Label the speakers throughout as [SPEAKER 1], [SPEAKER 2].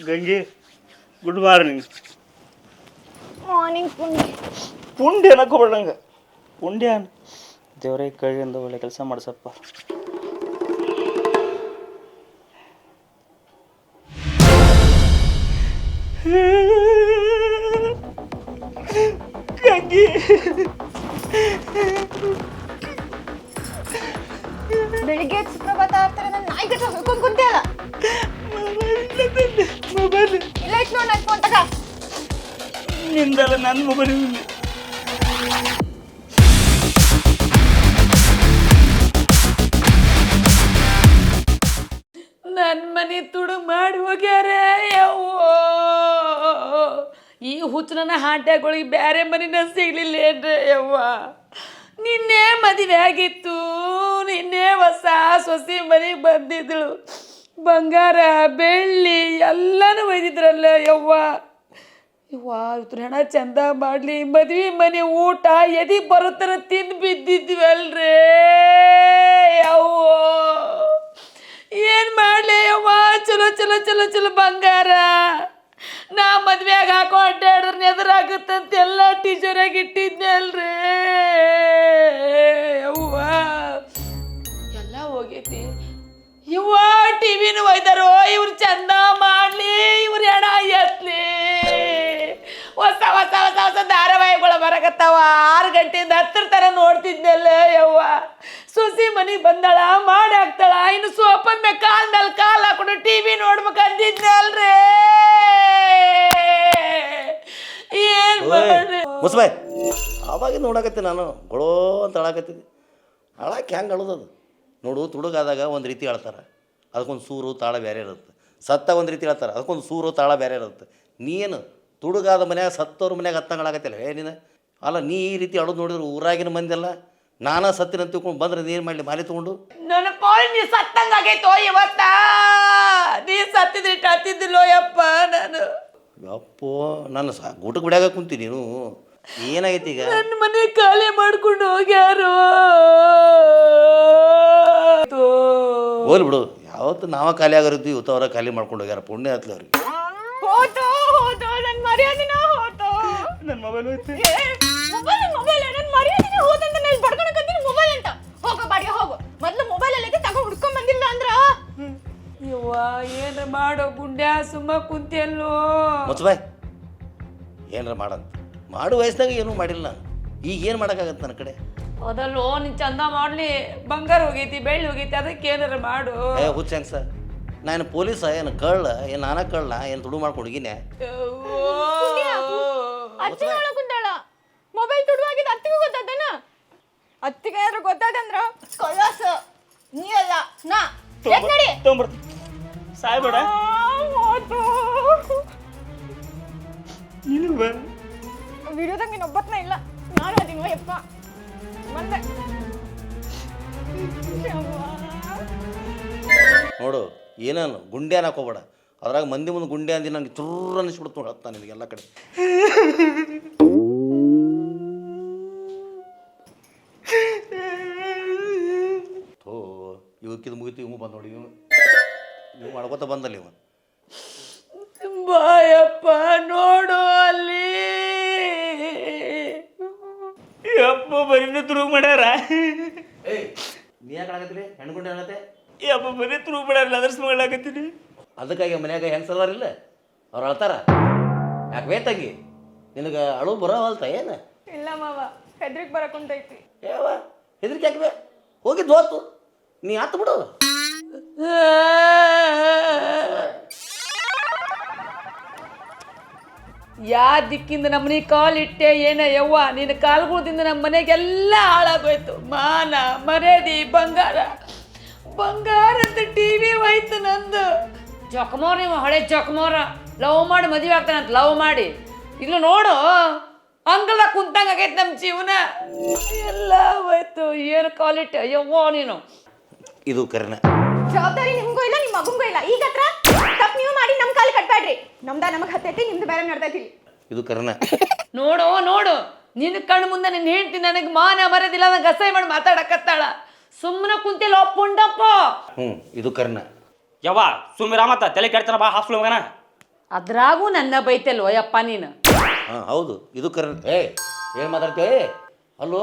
[SPEAKER 1] ಗಂಗೆ good morning
[SPEAKER 2] morning ಪುಂಡಿ
[SPEAKER 1] ಪುಂಡಿ ಅನ್ನಕ್ಕೆ ಹೋಗ್ಬೇಡಂಗೆ ಪುಂಡ್ಯ ಅನ್ ದೇವರೇ ಕೈಯಿಂದ ಒಳ್ಳೆ ಕೆಲಸ ಮಾಡಿಸಪ್ಪ. ಗಂಗೆ.
[SPEAKER 2] ಬೆಳಿಗ್ಗೆ ಸುಪ್ರಭಾತ ಆಗ್ತಾರೆ ನನ್ನ ನಾಯಿ ಗಟ್ಟ ಹೋಗ್ಕೊಂಡು ಕುಂತಿಯಲ್ಲ.
[SPEAKER 1] ಮೊಬೈಲ್
[SPEAKER 2] ಇಲ್ಲ ಇಟ್ಟು ನೋಡಿ ನನ್ನ ಫೋನ್ ತಗ
[SPEAKER 1] ನಿಂದಲ್ಲ ನನ್ನ ಮೊಬೈಲ್
[SPEAKER 3] ನನ್ನ ಮನೆ ತುಡು ಮಾಡಿ ಹೋಗ್ಯಾರ. ಯವ್ವೋ! ಈ ಹುಚ್ಚನ ಹಾಟ್ಯಾಗೊಳಗೆ ಬೇರೆ ಮನಿನ ಸಿಗ್ಲಿಲ್ಲ ಏನ್ರಿ ಯವ್ವ? ನಿನ್ನೆ ಮದುವೆ ಆಗಿತ್ತು. ನಿನ್ನೆ ಹೊಸ ಸೊಸಿ ಮನೆಗೆ ಬಂದಿದ್ದಳು ಬಂಗಾರ, ಬೆಳ್ಳಿ ಎಲ್ಲನೂ ಒಯ್ದಿದ್ರಲ್ಲ ಯವ್ವ? ಯವ್ವ, ಇವ್ರ ಚಂದ ಮಾಡಲಿ. ಮದ್ವೆ ಮನೆ ಊಟ ಎದಿ ಬರುತ್ತರ ತಿಂದು ಬಿದ್ದಿದ್ವಲ್ರೇ ಯವ್ವ! ಏನ್ ಮಾಡ್ಲಿ ಅವ್ವ? ಚಲೋ ಚಲೋ ಚಲೋ ಚಲೋ ಬಂಗಾರ. ನಾ ಮದ್ವೆಯಾಗ ಹಾಕೋ ಅಡ್ಡಾಡಿದ್ರೆ ಎದುರಾಗುತ್ತಂತ ಎಲ್ಲ ಟೀಚರಾಗಿ ಇಟ್ಟಿದ್ನೆ ಅಲ್ರಿ. ಯವ್ವ ಎಲ್ಲ ಹೋಗೈತಿ. ಯವ್ವ ಟಿವಿನೂ ಒಯ್ದಾರೋ? ಇವ್ರು ಚಂದ ಬರಕತ್ತಾವ? ಆರು ಗಂಟೆಯಿಂದ ಹತ್ತರ ತರ ನೋಡ್ತಿದ್ನಲ್ಲ ಯವ್ವ. ಸುಸಿ ಮನೆಗೆ ಬಂದಾಳ ಮಾಡಿ ಹಾಕ್ತಾಳ. ಇನ್ನು ಸೋಪದ ಮೇಲೆ ಕಾಲ್ ಮೇಲೆ ಕಾಲ್ ಹಾಕೊಂಡು ಟಿವಿ ನೋಡ್ಬೇಕು ಅಂದಿದ್ನಲ್ರಿ ಏನ್
[SPEAKER 4] ಮುಸ್ಬಾಯ್ ಅವಾಗ ನೋಡಕತ್ತಿ ನಾನು. ಗೊಳೋ ಅಂತ ಅಳಾಕತ್ತಿದ್ದೆ. ಅಳಕ್ಕೆ ಹೆಂಗೆ ಅಳೋದದು? ನೋಡು ತುಡುಗಾದಾಗ ಒಂದು ರೀತಿ ಅಳ್ತಾರೆ. ಅದಕ್ಕೊಂದು ಸೂರು ತಾಳ ಬೇರೆ ಇರುತ್ತೆ. ಸತ್ತ ಒಂದು ರೀತಿ ಹೇಳ್ತಾರೆ ಅದಕ್ಕೊಂದು ಸೂರು ತಾಳ ಬೇರೆ ಇರುತ್ತೆ. ನೀನು ತುಡುಗಾದ ಮನ್ಯಾಗ ಸತ್ತೋರ ಮನ್ಯಾಗ ಹತ್ತಂಗಳಾಗತ್ತಿಲ್ಲ ಏ ನೀನು? ಅಲ್ಲ ನೀ ಈ ರೀತಿ ಅಳು ನೋಡಿದ್ರೆ ಊರಾಗಿನ ಮಂದಿಲ್ಲ ನಾನಾ ಸತ್ತಿನ ತಿಳ್ಕೊಂಡು ಬಂದ್ರೆ ನೀರು ಮಾಡಲಿ? ಮಾಲೆ ತಗೊಂಡು?
[SPEAKER 3] ನನ್ನ ಪಾಲ್ ನೀ ಸತ್ತಂಗಾಗೈತೋ ಇವತ್ತ? ನೀ ಸತ್ತಿದ್ರೆ ಹತ್ತಿದ್ದಿಲ್ಲೋ ಯಪ್ಪ ನಾನು.
[SPEAKER 4] ಅಪ್ಪೋ ನನ್ನ ಸಾ ಊಟಕ್ಕೆ ಬಿಡಾಗ ಕುಂತಿ ನೀನು. ಏನಾಗೈತಿ ಈಗ?
[SPEAKER 3] ನನ್ನ ಮನೆ ಖಾಲಿ ಮಾಡ್ಕೊಂಡು ಹೋಗ್ಯಾರು?
[SPEAKER 4] ಹೋಗ್ಲಿ ಬಿಡು. ಯಾವತ್ತು ನಾವ ಖಾಲಿ ಆಗಿರ್ತೀವಿ ಅವರ ಖಾಲಿ ಮಾಡ್ಕೊಂಡು ಹೋಗ್ಯಾರ. ಪುಣ್ಯ ಹತ್ಲಿ ಅವ್ರಿಗೆ.
[SPEAKER 2] ನನ್ನ ಮರ್ಯಾದಿನ ಹೋತು
[SPEAKER 1] ನನ್ನ ಮೊಬೈಲ್ ಹೋಯ್ತು.
[SPEAKER 2] ಮೊಬೈಲ್ ಮೊಬೈಲ್ ನನ್ನ ಮರ್ಯಾದಿನ ಹೋದಂತ ನಾನು ಬಡ್ಕೊಳಕತ್ತೀನಿ ಮೊಬೈಲ್ ಅಂತ. ಹೋಗೋ ಬಾಡಿ ಹೋಗು. ಮೊದಲು ಮೊಬೈಲ್ ಅಲ್ಲಿ ತಗೊಂಡು ಹುಡ್ಕೊಂಡ್ ಬಂದಿಲ್ಲ ಅಂದ್ರ?
[SPEAKER 3] ಯವ್ವ ಏನ್ರ ಮಾಡೋ ಗುಂಡ್ಯಾ ಸುಮ್ಮ ಕುಂತಿಯಲ್ಲೋ?
[SPEAKER 4] ಮುಚ್ಚಬಾಯ್ ಏನ್ರ ಮಾಡಂತ. ಮಾಡು ವಯಸ್ಸಿನಾಗ ಏನೂ ಮಾಡಿಲ್ಲ ನಾನು. ಈಗ ಏನು ಮಾಡೋಕ್ಕಾಗತ್ತೆ ನನ್ನ ಕಡೆ?
[SPEAKER 3] ಅದಲ್ಲೋ ನೀನ್ ಚಂದ ಮಾಡ್ಲಿ. ಬಂಗಾರ ಹೋಗೈತಿ ಬೆಳ್ಳಿ ಹೋಗೈತಿ ಅದಕ್ಕೆ ಏನಾರ ಮಾಡು.
[SPEAKER 4] ಏ ಹುಚ್ಚ ಹೆಂಗೆ ಸರ್ ನಾನು ಪೊಲೀಸ ಏನು ಕಳ್ಳ ಏನು ನಾನ ಕಳ್ಳ ಏನು ತುಡು ಮಾಡ್ಕೊಂಡು ಹೋಗಿನೇ
[SPEAKER 2] ಅತ್ತಿ ಹೇಳಕ್ ಕುಂತಾಳ ಮೊಬೈಲ್ ತುಡುವಾಗಿದ್ದು ಅತ್ತಿಗೂ ಗೊತ್ತಾದನ? ಅತ್ತಿಗೆ ಏನಾದ್ರು ಗೊತ್ತಾದಂದ್ರ? ಕಳ್ಳಾಸ ನೀ ಅಲ್ಲ ನಾ. ಎತ್ ನಡಿ.
[SPEAKER 1] ತೊಗೊಂಬರ್ತೀನಿ ಸಾಯ್ಬೇಡ
[SPEAKER 2] ಹೋತು
[SPEAKER 1] ನೀನು ಬಾ
[SPEAKER 2] ವಿಡಿಯೋದಾಗ ನೀನು ಒಬ್ಬತ್ನ ಇಲ್ಲ. ನಾನು ಅದೀನಿ ಯಪ್ಪ. ಬಂದೆ.
[SPEAKER 4] ನೋಡು ಏನೇನು ಗುಂಡೆ ಅನ್ನಕ್ಕೆ ಹೋಗ್ಬೇಡ. ಅದ್ರಾಗ ಮಂದಿ ಮುಂದೆ ಗುಂಡೆ ಅಂದಿ ನನಗೆ ಚುರ್ರ ಅನಿಸ್ಬಿಡ್ತು ನೋಡಿ ಹತ್ತ ನಿಮಗೆ ಎಲ್ಲ ಕಡೆ. ಥೋ ಇವಕ್ಕಿದ ಮುಗಿತು ಇವು ಬಂದು ನೋಡಿ ಇವನು ಇವು ಮಾಡ್ಕೊತ ಬಂದಲ್ಲ ಇವ
[SPEAKER 3] ಬಾಯಪ್ಪ ನೋಡು ಅಲ್ಲಿ.
[SPEAKER 1] ಅಪ್ಪ ಬರೀ ತುರು ಮಾಡ್ಯಾರ.
[SPEAKER 4] ನೀ ಯಾಕೆ ಆಗತ್ತೀರಿ ಹೆಣ್ಗುಂಡೆ ಆಗತ್ತೆ
[SPEAKER 1] ಅಪ್ಪ ಬರೀ ತುರು ಮಾಡ್ಯಾರ ಅದರ್ಸ್ ಮಾಡ್ಲಾಕತ್ತೀನಿ
[SPEAKER 4] ಅದಕ್ಕಾಗಿ ಮನ್ಯಾಗ ಹೆಂಗೆ ಸಲ್ವಾರಿಲ್ಲ ಅವ್ರು ಅಳ್ತಾರ. ಯಾಕೆ ವೇತಂಗಿ ನಿನಗೆ ಅಳು ಬರೋವಲ್ತ ಏನು?
[SPEAKER 2] ಇಲ್ಲ ಮಾವ ಹೆದ್ರಿಕ್ ಬರಕುಂತೈತಿ
[SPEAKER 4] ಏವ ಹೆದ್ರಿಕೆ ಯಾಕೆ ಹೋಗಿದ್ದು ಹೋತು ನೀ ಆತು ಬಿಡು.
[SPEAKER 3] ಯಾ ದಿಕ್ಕಿಂದ ಕಾಲು ಇಟ್ಟೆ ಏನ ಯವ್ವ? ನಿನ್ನ ಕಾಲ್ಗುಳದಿಂದ ನಮ್ಮ ಮನೆಗೆಲ್ಲ ಹಾಳಾಗೋಯ್ತು. ಮಾನ ಮರ್ಯಾದಿ ಬಂಗಾರ. ಬಂಗಾರ ಅಂತ ಟಿ ವಿ ಹೋಯ್ತು ನಂದು. ಜೊಕಮೋರ್ ನೀವು ಹಳೆ ಜೊಕಮೋರ. ಲವ್ ಮಾಡಿ ಮದುವೆ ಆಗ್ತಾನಂತ ಲವ್ ಮಾಡಿ. ಇಲ್ಲ ನೋಡು ಅಂಗಲ ಕುಂತಂಗ ಆಗೈತೆ ನಮ್ಮ ಜೀವನ. ಎಲ್ಲ ಹೋಯ್ತು ಏನು ಕ್ವಾಲಿಟಿ ಅಯ್ಯವ್ವೋ ನೀನು.
[SPEAKER 4] ಇದು ಕರ್ಣ.
[SPEAKER 2] ಜವಾಬ್ದಾರಿ ನಿಮ್ಗೂ ಇಲ್ಲ ನಿಮ್ಮ ಮಗುಂಗೂ ಇಲ್ಲ. ಈಗ ಹತ್ರ ತಪ್ಪು ನೀವು ಮಾಡಿ ನಮ್ಮ ಕಾಲು ಕಟ್ಬೇಡ್ರಿ. ನಮ್ದ ನಮಗೆ ಹತ್ತೈತಿ ನಿಮ್ದು ಬೇರೆ ನಡ್ದೈತಿ.
[SPEAKER 4] ಇದು ಕರ್ಣ.
[SPEAKER 3] ನೋಡು ನೋಡು. ನಿನ್ನ ಕಣ್ಣು ಮುಂದೆ ನಿನ್ನ ಹೇಳ್ತೀನಿ ನನಗೆ ಮಾನ ಮರದಿಲ್ಲ ನಂಗೆ ಅಸಹ್ಯ ಮಾಡಿ ಮಾತಾಡಕತ್ತಾಳ ಸುಮ್ಮನೆ ಕುಂತಿಲ್ಲ ಒಪ್ಪುಂಡಪ್ಪ
[SPEAKER 4] ಹ್ಞೂ ಇದು ಕರೆನ
[SPEAKER 1] ಯವ್ವ ಸುಮ್ಮಿರ ಮತ್ತ ತಲೆ ಕೆಡ್ತಾನ ಬಾ ಹಾಸ್ಟ್ಲ್ ಮಗನ
[SPEAKER 3] ಅದ್ರಾಗೂ ನನ್ನ ಬೈತಲ್ವ ಯಪ್ಪ ನೀನು?
[SPEAKER 4] ಹಾಂ ಹೌದು ಇದು ಕರ ಏ ಏನು ಮಾತಾಡ್ತೀವಿ ಅಲ್ಲೋ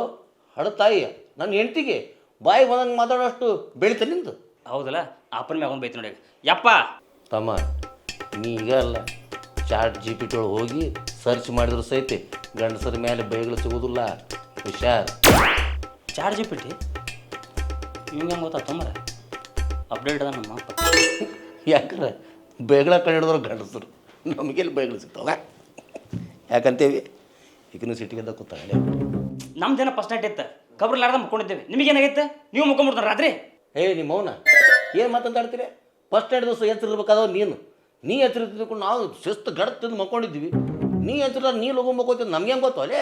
[SPEAKER 4] ಹಡ ತಾಯಿ ನನ್ನ ಹೆಂಡತಿಗೆ ಬಾಯಿಗೆ ಬಂದಂಗೆ ಮಾತಾಡೋಷ್ಟು ಬೆಳಿತ ನಿಂದು?
[SPEAKER 1] ಹೌದಲ್ಲ ಅಪ್ಪನ ಮ್ಯಾಗ ಒಂದು ಬೈತಿ ನೋಡಿ ಯಪ್ಪ!
[SPEAKER 4] ತಮ್ಮ ನೀ ಈಗ ಅಲ್ಲ ಚಾಟ್ ಜಿ ಪಿ ಟೊಳಗೆ ಒಳಗೆ ಹೋಗಿ ಸರ್ಚ್ ಮಾಡಿದ್ರು ಸಹಿತ ಗಂಡಸರ ಮೇಲೆ ಬೈಗಳು ಸಿಗೋದಿಲ್ಲ ಹುಷಾರ್.
[SPEAKER 1] ಚಾರ್ಜ್ ಬಿಟ್ಟು ಇವಂಗೆ ಗೊತ್ತಾ ತೊಂಬರ ಅಪ್ಡೇಟ್ ಅದ ನಮ್ಮ
[SPEAKER 4] ಯಾಕಂದ್ರೆ ಬೇಗಳ ಕಂಡು ಹಿಡಿದ್ರು ಗಂಡಸರು. ನಮಗೆಲ್ಲಿ ಬೇಗಳು ಸಿಗ್ತಾವ ಯಾಕಂತೇವಿ ಈಗಿನ ಸಿಟಿಗೆ ಕೂತಾಗಲೇ
[SPEAKER 1] ಜನ ಫಸ್ಟ್ ನೈಟ್ ಇತ್ತು. ಕಬ್ರಲ್ಲಾರ್ದ ಮುಕ್ಕೊಂಡಿದ್ದೇವೆ. ನಿಮಗೇನಾಗೈತೆ ನೀವು ಮುಕ್ಕೊಂಬಿಡ್ತಾರ ರಾತ್ರಿ?
[SPEAKER 4] ಏ ನಿಮ್ಮ ಮೌನ ಏನು ಮಾತಂತಾಡ್ತೀರಿ ಫಸ್ಟ್ ನೈಟ್ ದಿವಸ ಎಚ್ಚರಿರ್ಬೇಕಾದವ ನೀನು. ನೀ ಎಚ್ಚರಿದ್ದು ನಾವು ಶಿಸ್ತು ಗಡ ತಿಂದು ಮಕ್ಕೊಂಡಿದ್ವಿ ನೀ ಎಚ್ಚರ ನೀ ಲಗು ಮಕ್ಕೋತಿದ್ದು ನಮ್ಗೆ ಹೆಂಗೆ ಗೊತ್ತು ಅಲ್ಲೇ?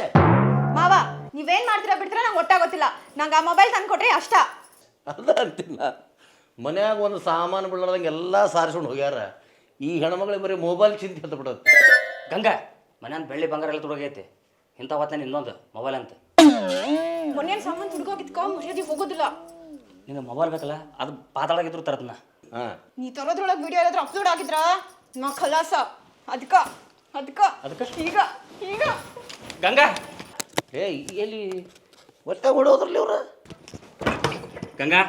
[SPEAKER 2] ಮಾವ ನೀವೇನು ಮಾಡ್ತೀರಾ ಬಿಡ್ತೀರಾ? ನಂಗೆ ಒಟ್ಟಾಗೋತಿಲ್ಲ ನಂಗೆ ಆ ಮೊಬೈಲ್ ತಂದ್ಕೊಟ್ರಿ ಅಷ್ಟ.
[SPEAKER 4] ಅದ ಅಂತಿಲ್ಲ. ಮನ್ಯಾಗ ಒಂದು ಸಾಮಾನು ಬಿಡಲಾರ್ದಂಗೆ ಎಲ್ಲ ಸಾರಿಸ್ಕೊಂಡು ಹೋಗ್ಯಾರ. ಈ ಹೆಣ್ಮಕ್ಳಿಗೆ ಬರೀ ಮೊಬೈಲ್ ಚಿಂತೆ ಅಂತ ಬಿಡೋದು.
[SPEAKER 1] ಗಂಗಾ ಮನ್ಯಾನ ಬೆಳ್ಳಿ ಬಂಗಾರ ಎಲ್ಲ ತೊಡಗೈತೆ ಇಂಥ ಹೊತ್ತೇನೆ ಇನ್ನೊಂದು ಮೊಬೈಲ್ ಅಂತ.
[SPEAKER 2] ಮೊನ್ನೆ ಸಾಮಾನು ಹುಡುಗೋಗಿದ್ಕೋ ಮರ್ಯಾದಿ ಹೋಗೋದಿಲ್ಲ.
[SPEAKER 1] ನಿನ್ನ ಮೊಬೈಲ್ ಬೇಕಲ್ಲ ಅದು ಪಾತಾಳಾಗಿದ್ರು ತರದ್ನ
[SPEAKER 4] ಹಾಂ.
[SPEAKER 2] ನೀ ತರೋದ್ರೊಳಗೆ ವಿಡಿಯೋ ಏನಾದ್ರು ಅಪ್ಲೋಡ್ ಆಗಿದ್ರ? ನಾ ಖಲಾಸ. ಅದಕ್ಕ ಅದಕ್ಕ
[SPEAKER 1] ಅದಕ್ಕ?
[SPEAKER 2] ಈಗ ಈಗ.
[SPEAKER 1] ಗಂಗಾ!
[SPEAKER 4] ಏ ಎಲ್ಲಿ ಒಟ್ಟ ಹೊಡೋದ್ರಲ್ಲಿ ಅವ್ರ?
[SPEAKER 1] ಗಂಗಾ!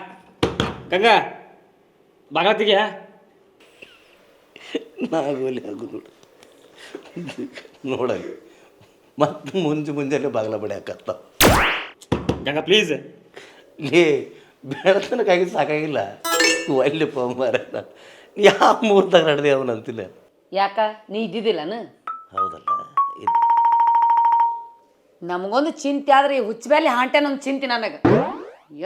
[SPEAKER 1] ಗಂಗಾ ಬಾಗಾತಿಗೆ
[SPEAKER 4] ನಾಗೋಲಿ ಆಗು ನೋಡಲಿ ಮತ್ತೆ ಮುಂಜೆ ಮುಂಜಾನೆ ಬಾಗಿಲ ಬಡಿಯಾಕತ್ತ.
[SPEAKER 1] ಗಂಗ ಪ್ಲೀಸ್
[SPEAKER 4] ಲೇ ಬೆಳತನಕ್ಕಾಗಿ ಸಾಕಾಗಿಲ್ಲ. ಒಳ್ಳೆ ಮಾರ ಯಾವ ಮೂರ್ದಾಗ ನಡೆದೆ ಅವನು ಅಂತಿಲ್ಲ.
[SPEAKER 3] ಯಾಕ? ನೀ ಇದ್ದಿದ್ದಿಲ್ಲನ?
[SPEAKER 4] ಹೌದಲ್ಲ. ಇದು
[SPEAKER 3] ನಮಗೊಂದು ಚಿಂತೆ ಆದ್ರೆ ಈ ಹುಚ್ಚ ಮೇಲೆ ಹಾಂಟೆ ಚಿಂತೆ ನನಗೆ.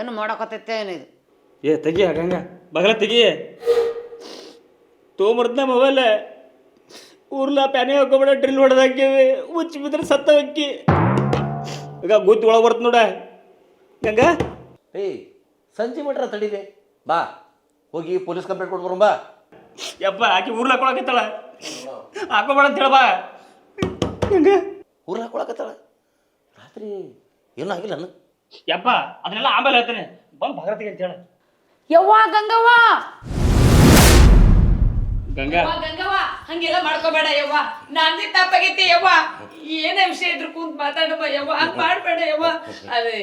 [SPEAKER 3] ಏನು ಮಾಡಕತ್ತೈತೆ ಏನಿದು?
[SPEAKER 1] ಏ ತೆಗಿ ಗಂಗಾ ಬಗಲ ತೆಗಿ ತೋಮರ್ದ್ನ ಮೊಬೈಲ್ ಊರ್ಲ ಪ್ಯಾನೆ ಹಾಕೋಬೇಡ ಡ್ರಿಲ್ ಹೊಡೆದಾಕೇವಿ ಉಚ್ಚಿ ಬಿದ್ರೆ ಸತ್ತ ಅಕ್ಕಿ ಈಗ ಗುತ್ತಿ ಒಳಗೆ ಬರ್ತ ನೋಡ ಹಂಗ
[SPEAKER 4] ಏಯ್ ಸಂಜೆ ಮಟ್ರ ತಡಿದೆ ಬಾ ಹೋಗಿ ಪೊಲೀಸ್ ಕಂಪ್ಲೇಂಟ್ ಕೊಟ್ಟು ಬಾ
[SPEAKER 1] ಯಪ್ಪ ಆಕಿ ಊರ್ಲ ಹಾಕೊಳಕತ್ತಾಳ ಹಾಕೋಬೇಡ ಅಂತ ಹೇಳ ಬಾ ಗಂಗಾ
[SPEAKER 4] ಊರ್ಲ ಹಾಕೊಳಕತ್ತಾಳ ರಾತ್ರಿ ಏನೂ ಆಗಿಲ್ಲ
[SPEAKER 1] ಯಪ್ಪ ಅದನ್ನೆಲ್ಲ ಆಮೇಲೆ ಹೇಳ್ತೇನೆ ಬಂದು ಭಗರತಿಗೆ ಅಂತ ಹೇಳ
[SPEAKER 3] ಯವ್ವ ಗಂಗವ್ವ?
[SPEAKER 1] ಗಂಗಾ.
[SPEAKER 3] ಯವ್ವ, ಗಂಗವ್ವ? ಹಂಗೆಲ್ಲ ಮಾಡ್ಕೋಬೇಡ ಯವ್ವ. ನಂದೇ ತಪ್ಪಾಗೈತಿ ಯವ್ವ. ಏನೇ ವಿಷಯ ಇದ್ರು ಕುಂತ ಮಾತಾಡಮ್ಮ ಯವ್ವ. ಹಂಗ್ ಮಾಡ್ಬೇಡ ಯವ್ವ. ಅದೇ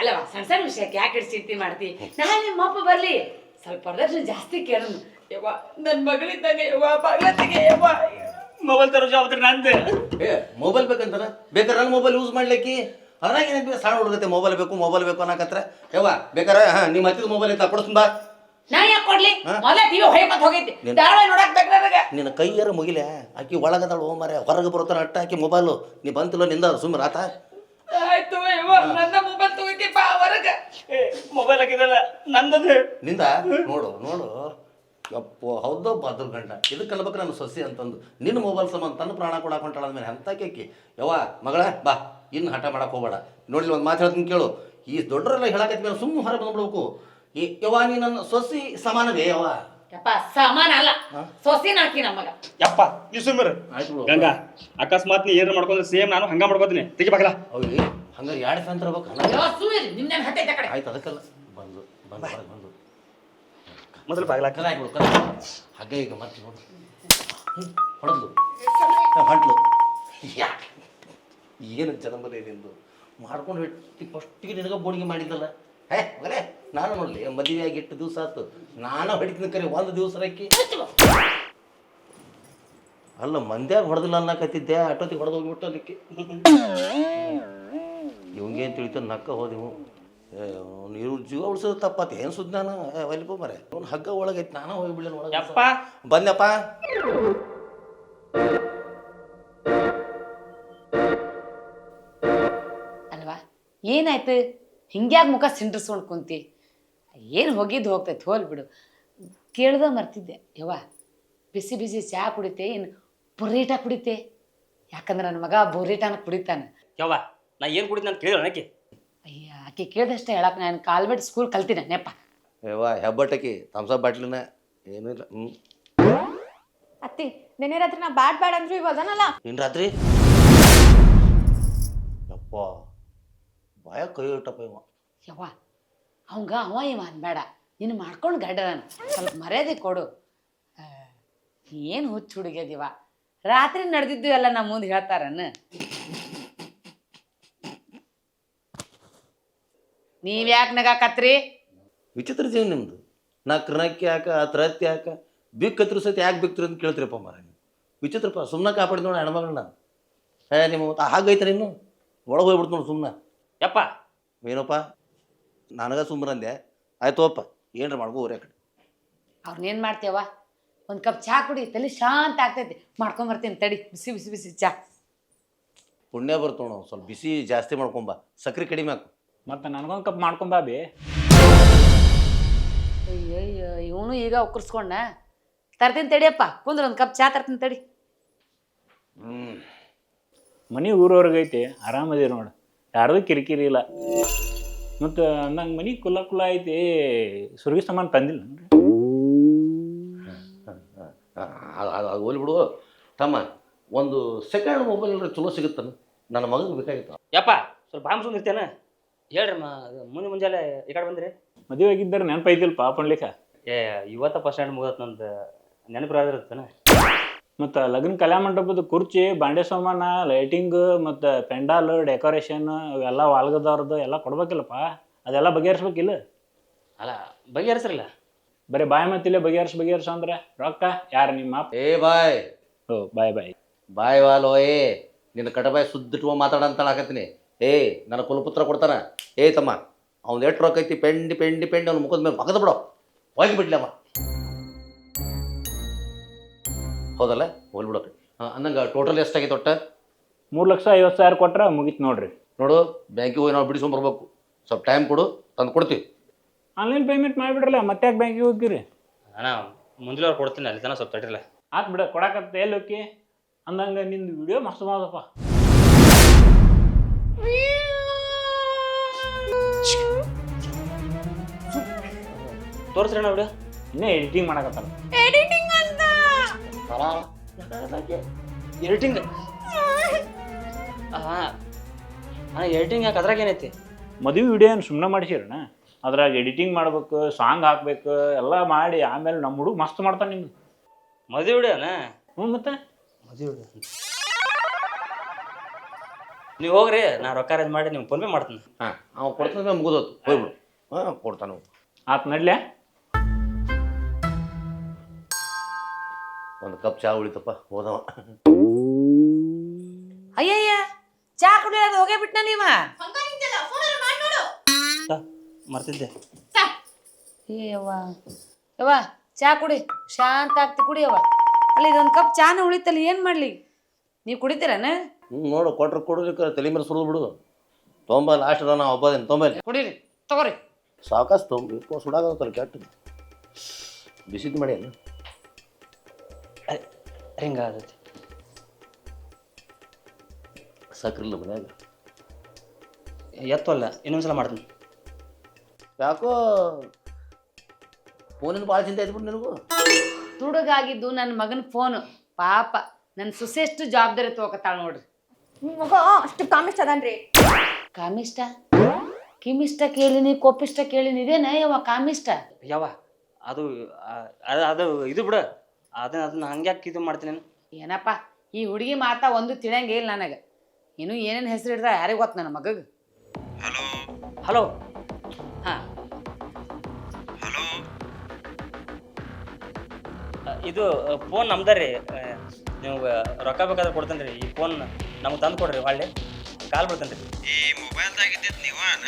[SPEAKER 3] ಅಲ್ಲವ ಸಣ್ಣ ಸಣ್ಣ ವಿಷಯಕ್ಕೆ ಯಾಕೆ ಚಿಂತೆ ಮಾಡ್ತಿ? ನಾಳೆ ನಿಮ್ಮ ಅಪ್ಪ ಬರ್ಲಿ. ಸ್ವಲ್ಪ ವರದಕ್ಷಿಣೆ ಜಾಸ್ತಿ ಕೇಳೋಣ ಯವ್ವ ನನ್ ಮಗಳಿದ್ದಾಗ ಯವ್ವ ಬಾಗ್ಲತ್ತಿಗೆ ಯವ್ವ.
[SPEAKER 1] ಮೊಬೈಲ್ ತರೋ ಜವಾಬ್ದಾರಿ ನಂದೆ.
[SPEAKER 4] ಏ ಮೊಬೈಲ್ ಬೇಕಂತಾರ ಬೇಕಾದ್ರೆ ನನ್ನ ಮೊಬೈಲ್ ಯೂಸ್ ಮಾಡ್ಲಿಕ್ಕೆ? ಅದ್ರಾಗ ಏನಂತ ಸಾಣ ಸಣ್ಣ ಹುಡುಗತ್ತೆ ಮೊಬೈಲ್ ಬೇಕು ಮೊಬೈಲ್ ಬೇಕು ಅನ್ನಕತ್ರ. ಯವ್ವ ಬೇಕಾರ ಹಾಂ ನಿಮ್ಮ ಹತ್ತಿದ ಮೊಬೈಲ್ ಐತೆ ಕೊಡಿಸ್ತೀನಿ ಬಾ
[SPEAKER 3] ನಾ ಯಾಕೆ ಕೊಡ್ಲಿ?
[SPEAKER 4] ಹಾ?
[SPEAKER 3] ಮೊದಲ ಟಿವಿ ಹೊಯ್ಕೊತ್ ಹೋಗೈತಿ
[SPEAKER 4] ನಿನ್-
[SPEAKER 3] ಧಾರಾವಾಹಿ ನೋಡಕ್ ಬೇಕು ನನಗೆ.
[SPEAKER 4] ನಿನ್ನ ಕೈಯಾರ ಮುಗಿಲೆ ಆಕಿ ಒಳಗದಳು ಓ ಮರೆ ಹೊರಗೆ ಬರೋತಾರ ಅಟ್ಟ ಆಕಿ ಮೊಬೈಲು ನೀ ಬಂತಿಲ್ಲ ನಿಂದ ಸುಮ್ಮನೆ ಆತ.
[SPEAKER 3] ಆಯ್ತು ಯವ್ವ ನನ್ನ ಮೊಬೈಲ್ ತಗೋತಿ ಬಾ ಹೊರಗೆ.
[SPEAKER 1] ಮೊಬೈಲ್ ಹಾಕಿದಲ್ಲ ನಂದದು.
[SPEAKER 4] ನಿಂದ? ನೋಡು ನೋಡು. ಯಪ್ಪೋ ಹೌದೋ ಬದ್ರ ಗಂಡ. ಇದಕ್ಕೆ ಅನ್ಬೇಕು ನನ್ನ ಸೊಸಿ ಅಂತಂದು. ನಿನ್ನ ಮೊಬೈಲ್ ಸಂಬಂಧ ತನ್ನ ಪ್ರಾಣ ಕೊಡಾಕೊಂಟಾಳ ಅಂದ್ಮೇಲೆ ಅಂತ ಕೇಕಿ ಯವ್ವ ಮಗಳ ಬಾ. ಇನ್ನು ಹಠ ಮಾಡಕ್ಕೆ ಹೋಗ್ಬೇಡ. ನೋಡಿ ಒಂದು ಮಾತು ಹೇಳ್ತೀನಿ ಕೇಳು. ಈ ದೊಡ್ಡರೆಲ್ಲ ಹೇಳಕತ್ತ ಮೇಲೆ ಸುಮ್ಮನೆ ಹೊರಗೆ ಬಂದ್ಬಿಡ್ಬೇಕು. ಈ ಯವ್ವ ನೀ ನನ್ನ ಸೊಸಿ ಸಮಾನವೇ ಯವ್ವ?
[SPEAKER 3] ಯಪ್ಪ ಸಮಾನ ಅಲ್ಲ. ಸೊಸಿನ ಹಾಕಿ ನಮಗ
[SPEAKER 1] ಯಪ್ಪ ನೀವು ಸುಮ್ಮರು
[SPEAKER 4] ಆಯ್ತು
[SPEAKER 1] ಗಂಗಾ ಅಕಸ್ಮಾತ್ ನೀ ಏನ್ ಮಾಡ್ಕೊಂಡ್ರೆ ಸೇಮ್ ನಾನು ಹಂಗ ಮಾಡ್ಕೋತೀನಿ. ತೆಗಿಬೇಕಲ್ಲ
[SPEAKER 4] ಅವ್ರಿ ಹಂಗಾರೆ ಎರಡು ಫ್ಯಾನ್ ತರ್ಬೇಕು
[SPEAKER 3] ಸುಮ್ಮನೆ ನಿನ್ನ ಆ ಕಡೆ?
[SPEAKER 4] ಆಯ್ತು ಅದಕ್ಕಲ್ಲ. ಬಂದು ಬಂದು ಹೊರಗೆ ಬಂದು.
[SPEAKER 1] ಮೊದಲು ಬಾಗಿಲ
[SPEAKER 4] ಹಾಕ್ಬಿಡು ಕರ ಹಗ್ಗ ಈಗ ಮತ್ತೆ ನೋಡು. ಹೊಡೆದ್ಲು. ಹೊಂಟ್ಲು. ಯಾಕೆ ಏನು ಜನ್ಮದ ನಿಂದು? ಮಾಡ್ಕೊಂಡು ಹೇಳ್ತಿ ಫಸ್ಟಿಗೆ ನಿನಗೆ ಬೋಣಿಗೆ ಮಾಡಿದ್ದಲ್ಲ. ಹೇ ಬರೇ ನಾನು ನೋಡಲಿ ಮದುವೆ ಆಗಿ ಎಷ್ಟು ದಿವಸ ಆಯ್ತು ನಾನು ಹೊಡಿತೀನಿ ಕರೆ ಒಂದು ದಿವಸ ರಕ್ಕಿ. ಅಲ್ಲ ಮಂದ್ಯಾಗ ಹೊಡೆದಿಲ್ಲ ಅನ್ನಕತ್ತಿದ್ದೆ ಅಟೋತಿಗೆ ಹೊಡೆದು ಹೋಗ್ಬಿಟ್ಟು ಅದಕ್ಕೆ ಇವಂಗೇನು ತಿಳಿತು ನಕ್ಕ ಹೋದೆವು ನೀರು ಜೀವ ಉಳಿಸೋದು ತಪ್ಪತ್ತೆ ಏನು ಸುದ್ದಿ ನಾನು ಒಲಿಪ ಮರೆ. ಅವ್ನು ಹಗ್ಗ ಒಳಗೈತಿ ನಾನು ಹೋಗಿಬಿಡಲಿ ಒಳಗೆ
[SPEAKER 1] ಯಪ್ಪ.
[SPEAKER 4] ಬಂದಪ್ಪ
[SPEAKER 3] ಏನಾಯ್ತು? ಹಿಂಗ್ಯಾಗ ಮುಖ ಸಿಂಡ್ರಿಸ್ಕೊಂಡು ಕುಂತಿ. ಏನು ಹೋಗಿದ್ದು ಹೋಗ್ತೈತೆ ಹೋಲ್ ಬಿಡು. ಕೇಳ್ದ ಮರ್ತಿದ್ದೆ. ಯವ್ವ ಬಿಸಿ ಬಿಸಿ ಚಹಾ ಕುಡಿತೆ ಏನು ಬೊರೇಟ ಕುಡಿತೆ. ಯಾಕಂದ್ರೆ ನನ್ನ ಮಗ ಬೊರೇಟನ ಕುಡಿತಾನೆ.
[SPEAKER 5] ಯವ್ವ ನಾ ಏನು ಕುಡಿದ್ ನಾನು ಕೇಳಿದ್ರೆ ನನಗೆ
[SPEAKER 3] ಅಯ್ಯ ಆಕೆ ಕೇಳ್ದಷ್ಟೇ ಹೇಳಕ್ಕೆ ನಾನು ಕಾಲ್ಬೆಟ್ ಸ್ಕೂಲ್ ಕಲ್ತೀನಿ ನೆಪ್ಪ
[SPEAKER 4] ಯವ್ವ ಹೆಬ್ಬಟ್ಟಕಿ ತಮ್ಸ ಬಾಟ್ಲಿನ ಏನಿಲ್ಲ ಇಲ್ಲ. ಹ್ಞೂ
[SPEAKER 2] ಅತ್ತಿ ನೆನೆ ರಾತ್ರಿ ನಾ ಬ್ಯಾಡ್ ಬ್ಯಾಡ್ ಅಂದ್ರು ಇವಾಗ ಅದನಲ್ಲ?
[SPEAKER 4] ನಿನ್ನ ರಾತ್ರಿ? ಯಪ್ಪ. ಬಾಯ ಕೈ ಇಟ್ಟಪ್ಪ ಇವ.
[SPEAKER 3] ಯವ್ವ ಅವಂಗ ಅವ ಇವ ಅನ್ಬೇಡ. ನೀನು ಮಾಡ್ಕೊಂಡು ಗಡ್ಡ ನಾನು ಸ್ವಲ್ಪ ಮರ್ಯಾದೆ ಕೊಡು. ಏನು ಹುಚ್ಚು ಹುಡುಗಿಯದಿವ ರಾತ್ರಿ ನಡೆದಿದ್ದು ಎಲ್ಲ ನಮ್ಮ ಮುಂದೆ ಹೇಳ್ತಾರನ್ನ ನೀವ್ಯಾಕೆ ನಗಾಕತ್ರಿ?
[SPEAKER 4] ವಿಚಿತ್ರ ಜೀವನ ನಿಮ್ಮದು ನಾ ಕೃನಕ್ಕೆ ಯಾಕ ಅತ್ರತ್ಯ ಯಾಕ ಬಿಕ್ ಕತ್ರು ಸತಿ ಯಾಕೆ ಬಿಕ್ತ್ರಿ ಅಂತ ಕೇಳ್ತೀರಪ್ಪ ಮಾರ ನೀವು. ವಿಚಿತ್ರಪ್ಪ ಸುಮ್ಮನೆ ಕಾಪಾಡಿದ್ ನೋಡಿ ಹೆಣ್ಮಗಳನ್ನ ಏ ನಿಮ್ಮ ಹಾಗೈತ್ರಿ ಇನ್ನು? ಒಳಗೆ ಹೋಗ್ಬಿಡ್ತು ನೋಡಿ ಸುಮ್ಮನೆ
[SPEAKER 5] ಯಪ್ಪ.
[SPEAKER 4] ಏನಪ್ಪ? ನನಗ ಸುಮ್ರಂದೆ ಅಂದೆ ಆಯ್ತು ಅಪ್ಪ ಏನ್ರ ಮಾಡ್ಬೋ ಊರೇ ಕಡೆ.
[SPEAKER 3] ಅವ್ರನ್ನೇನು ಮಾಡ್ತೇವ ಒಂದು ಕಪ್ ಚಹಾ ಕುಡಿ ತಲೆ ಶಾಂತ ಆಗ್ತೈತಿ. ಮಾಡ್ಕೊಂಬರ್ತೀನಿ ತಡಿ. ಬಿಸಿ ಬಿಸಿ ಬಿಸಿ ಚಹಾ
[SPEAKER 4] ಪುಣ್ಯ ಬರ್ತೋಣ ಸ್ವಲ್ಪ ಬಿಸಿ ಜಾಸ್ತಿ ಮಾಡ್ಕೊಂಬ ಸಕ್ರೆ ಕಡಿಮೆ ಹಾಕು.
[SPEAKER 5] ಮತ್ತೆ ನನಗೊಂದು ಕಪ್ ಮಾಡ್ಕೊಂಬಾ ಬಿ
[SPEAKER 3] ಅಯ್ಯಯ್ಯೋ ಇವನು ಈಗ ಒಕ್ಕರ್ಸ್ಕೊಂಡ ತರ್ತೀನಿ ತಡಿಯಪ್ಪ ಕುಂದ್ರ ಒಂದು ಕಪ್ ಚಹಾ ತರ್ತೀನಿ ತಡಿ.
[SPEAKER 4] ಹ್ಞೂ
[SPEAKER 5] ಮನೆ ಊರವ್ರಿಗೈತಿ. ಆರಾಮದಿ ನೋಡು. ಯಾರ್ದು ಕಿರಿಕಿರಿ ಇಲ್ಲ. ಮತ್ತು ನಂಗೆ ಮನೆ ಕುಲ್ಲ ಕುಲ್ಲ ಐತಿ ಸುರ್ಗಿ ಸಾಮಾನು ತಂದಿಲ್ಲ
[SPEAKER 4] ಅದು ಹೋಲಿ ಬಿಡು. ತಮ್ಮ ಒಂದು ಸೆಕೆಂಡ್ ಮೊಬೈಲ್ ಚಲೋ ಸಿಗುತ್ತಾನೆ? ನನ್ನ ಮಗನಿಗೆ ಬೇಕಾಗಿತ್ತು.
[SPEAKER 5] ಯಪ್ಪ ಸ್ವಲ್ಪ ಬಾಂಬ್ ಸುಂದಿರ್ತೇನೆ ಹೇಳ್ರಮ್ಮ ಮಾ ಮುಂದೆ ಮುಂಜಾನೆ ಈ ಕಡೆ ಬಂದ್ರಿ. ಮದುವೆ ಆಗಿದ್ದಾರೆ ನೆನಪು ಐತಿಲ್ಪ ಪಣ್ಲಿಕ ಏ ಇವತ್ತ ಫಸ್ಟ್ ಸ್ಟ್ಯಾಂಡ್ ಮುಗತ್ ನಂದು ನೆನಪು ಮತ್ತು ಲಗ್ನ ಕಲ್ಯಾಣ ಮಂಟಪದ ಕುರ್ಚಿ ಬಾಂಡೆ ಸಾಮಾನ ಲೈಟಿಂಗ್ ಮತ್ತು ಪೆಂಡಾಲ್ ಡೆಕೋರೇಷನ್ ಅವೆಲ್ಲ ವಾಲ್ಗದವ್ರದ್ದು ಎಲ್ಲ ಕೊಡ್ಬೇಕಿಲ್ಲಪ್ಪ. ಅದೆಲ್ಲ ಬಗೆಹರಿಸ್ಬೇಕಿಲ್ಲ? ಅಲ್ಲ ಬಗೆಹರಿಸ್ರಲ್ಲ. ಬರೀ ಬಾಯ್ ಮತ್ತಿಲ್ಲ ಬಗೆಹರಿಸ್ ಬಗೆಹರಿಸ ಅಂದ್ರೆ ರೊಕ್ಕ? ಯಾರು ನಿಮ್ಮ ಅಪ್ಪ
[SPEAKER 4] ಏ ಬಾಯ್.
[SPEAKER 5] ಓ ಬಾಯ್ ಬಾಯ್.
[SPEAKER 4] ಬಾಯ್ ವಾಲೋ ಏ. ನಿನ್ನ ಕಟಬಾಯ್ ಸುದ್ದಿಟ್ಟುವ ಮಾತಾಡ ಹಾಕತ್ತೀನಿ ಏ ನನ್ನ ಕುಲಪುತ್ರ ಕೊಡ್ತಾನ. ಏ ತಮ್ಮ ಅವ್ನು ಎಷ್ಟು ರೊಕ್ಕ ಐತಿ ಪೆಂಡಿ ಪೆಂಡಿ ಪೆಂಡಿ ಅವ್ನ ಮುಖದ ಮೇಲೆ ಮಗದ ಬಿಡೋ. ಹೋಗಿ ಬಿಡ್ಲಮ್ಮ ಹೌದಲ್ಲ? ಹೋಗ್ಲಿ ಬಿಡೋ ಅಂದಂಗೆ ಟೋಟಲ್ ಎಷ್ಟಾಗೈತೆ ತೊಟ್ಟ
[SPEAKER 5] ಮೂರು ಲಕ್ಷ ಐವತ್ತು ಸಾವಿರ ಕೊಟ್ರೆ ಮುಗಿತು ನೋಡ್ರಿ.
[SPEAKER 4] ನೋಡು ಬ್ಯಾಂಕಿಗೆ ಹೋಗಿ ನಾವು ಬಿಡಿಸ್ಕೊಂಡು ಬರ್ಬೇಕು. ಸ್ವಲ್ಪ ಟೈಮ್ ಕೊಡು ತಂದು ಕೊಡ್ತೀವಿ.
[SPEAKER 5] ಆನ್ಲೈನ್ ಪೇಮೆಂಟ್ ಮಾಡಿಬಿಡ್ರಲ್ಲ ಮತ್ತೆ ಯಾಕೆ ಬ್ಯಾಂಕಿಗೆ ಹೋಗಿರಿ
[SPEAKER 1] ಅಣ್ಣ ಮುಂಜಾನೆ ಅವ್ರು ಕೊಡ್ತೀನಿ ಅಲ್ಲಿ ತನಕ ಸ್ವಲ್ಪ ತಟ್ಟಿರಲ್ಲ
[SPEAKER 5] ಆತ್ ಬಿಡ ಕೊಡಕತ್ತ ಎಲ್ಲಿ ಹೋಗಿ ಅಂದಂಗೆ ನಿಂದು ವಿಡಿಯೋ ಮಸ್ತ್ ಮಾಡಪ್ಪ
[SPEAKER 1] ತೋರಿಸ್ರಿ ಅಣ್ಣ ವಿಡಿಯೋ
[SPEAKER 5] ಇನ್ನೇ ಎಡಿಟಿಂಗ್ ಮಾಡಕತ್ತಾರ.
[SPEAKER 2] ಎಡಿಟಿಂಗ್ ಅಂತ
[SPEAKER 1] ಎಡಿಟಿಂಗ್ ಹಾಂ ಅಣ್ಣ ಎಡಿಟಿಂಗ್ ಯಾಕೆ? ಅದ್ರಾಗ ಏನೈತಿ?
[SPEAKER 5] ಮದುವೆ ವಿಡಿಯೋ ಏನು ಸುಮ್ಮನೆ ಮಾಡಿಸಿರಣ ಅದ್ರಾಗ ಎಡಿಟಿಂಗ್ ಮಾಡ್ಬೇಕು ಸಾಂಗ್ ಹಾಕ್ಬೇಕು ಎಲ್ಲ ಮಾಡಿ ಆಮೇಲೆ ನಮ್ಮ ಹುಡುಗ ಮಸ್ತ್ ಮಾಡ್ತಾನೆ ನಿಮ್ಗೆ
[SPEAKER 1] ಮದುವೆ ವಿಡಿಯೋನ
[SPEAKER 5] ಹ್ಞೂ ಮತ್ತೆ?
[SPEAKER 1] ಮದುವೆ ವಿಡಿಯೋ ನೀವು ಹೋಗ್ರಿ ನಾ ರೊಕ್ಕ ಅರೇಂಜ್ ಮಾಡಿ ನಿಮ್ಗೆ ಫೋನ್ ಪೇ ಮಾಡ್ತೀನಿ.
[SPEAKER 4] ಹಾಂ ಅವ್ನು ಕೊಡ್ತಾನೆ ಮುಗಿದೋತು. ಹೋಗ್ಬಿಡು. ಹಾಂ ಕೊಡ್ತಾನೆ
[SPEAKER 5] ಆತ್ ನಡ್ಲೆ
[SPEAKER 4] ಒಂದು ಕಪ್ ಚಹಾ ಉಳಿತಪ್ಪ ಹೋದವ.
[SPEAKER 3] ಅಯ್ಯಯ್ಯ ಚಾ ಕುಡಿಯೋದು ಹೋಗೇ ಬಿಟ್ನ ನೀವ?
[SPEAKER 2] ಹಂಗ ನಿಂತಿಲ್ಲ ಫೋನ್ ಮಾಡಿ ನೋಡು.
[SPEAKER 1] ತಾ, ಮರ್ತಿದ್ದೆ.
[SPEAKER 3] ಏ ಯವ್ವ ಯವ್ವ ಚಾ ಕುಡಿ ಶಾಂತ ಆಗ್ತಿ ಕುಡಿ ಯವ್ವ. ಅಲ್ಲ ಇದೊಂದು ಕಪ್ ಚಾನ ಉಳಿತಲ್ಲ ಏನು ಮಾಡಲಿ? ನೀವು ಕುಡಿತೀರನ?
[SPEAKER 4] ಹ್ಞೂ ನೋಡು ಕೊಟ್ರು ಕೊಡೋದಕ್ಕೆ ತಲೆ ಮೇಲೆ ಸುರಿದು ಬಿಡು. ತೊಂಬ ಲಾಸ್ಟ್ ನಾ ಒಬ್ಬದೇನು ತೊಂಬಲ್ಲಿ
[SPEAKER 3] ಕುಡೀರಿ ತಗೋರಿ.
[SPEAKER 4] ಸಾಕಷ್ಟು ತೊಂಬ ಸುಡಾಗತ್ತಲ್ಲ ಕೆಟ್ಟ. ಬಿಸಿದು ಮಾಡಿ ಅಲ್ಲ.
[SPEAKER 1] ಹಿಂಗ ಸಕ್ರಲ್ಲ
[SPEAKER 4] ಸಕ್ರಿಲ್ಲ ಮನ್ಯಾಗ?
[SPEAKER 1] ಎತ್ತಲ್ಲ ಇನ್ನೊಂದ್ಸಲ ಮಾಡ್ತೀನಿ.
[SPEAKER 4] ಯಾಕೋ ಫೋನಿನ ಭಾಳ ಚಿಂತೆ ಆಯ್ತು ಬಿಡು ನಿನಗೂ.
[SPEAKER 3] ತುಡುಗಾಗಿದ್ದು ನನ್ನ ಮಗನ ಫೋನು. ಪಾಪ ನನ್ನ ಸುಸೆಷ್ಟು ಜವಾಬ್ದಾರಿ ತಗೋಕತ್ತಾಳ ನೋಡ್ರಿ.
[SPEAKER 2] ನಿಮ್ ಮಗ ಅಷ್ಟು ಕಾಮಿಸ್ಟ್ ಅದನ್ರಿ.
[SPEAKER 3] ಕಾಮಿಷ್ಟ? ಕಿಮಿಷ್ಟ ಕೇಳಿನಿ ಕೋಪಿಷ್ಟ ಕೇಳಿನಿ ಇದೇನ ಯಾವ ಕಾಮಿಷ್ಟ?
[SPEAKER 1] ಯಾವ ಅದು ಆ, ಅದು ಅದು ಇದು ಬಿಡು. ಅದನ್ನ ಅದನ್ನ ಹಂಗೆ ಯಾಕೆ ಇದು ಮಾಡ್ತೀನಿ
[SPEAKER 3] ಏನಪ್ಪ ಈ ಹುಡುಗಿ ಮಾತಾ ಒಂದು ತಿಳಿಯಂಗೆ ಇಲ್ಲ ನನಗೆ. ಇನ್ನು ಏನೇನು ಹೆಸರು ಇಡ್ದ ಯಾರಿಗೆ ಗೊತ್ತು ನನ್ನ ಮಗಗೆ?
[SPEAKER 1] ಹಲೋ. ಹಾಂ. ಇದು ಫೋನ್ ನಮ್ದ ರೀ. ನೀವು ರೊಕ್ಕ ಬೇಕಾದ್ರೆ ಕೊಡ್ತೇನೆ ರೀ. ಈ ಫೋನ್ ನಮ್ಗೆ ತಂದು ಕೊಡ್ರಿ ಹೊಳ್ಳಿ ಕಾಲ್ ಬಿಡ್ತೇನೆ ರೀ.
[SPEAKER 6] ಈ ಮೊಬೈಲ್ದಾಗಿದ್ದಿದ್ದು ನೀವಾನ?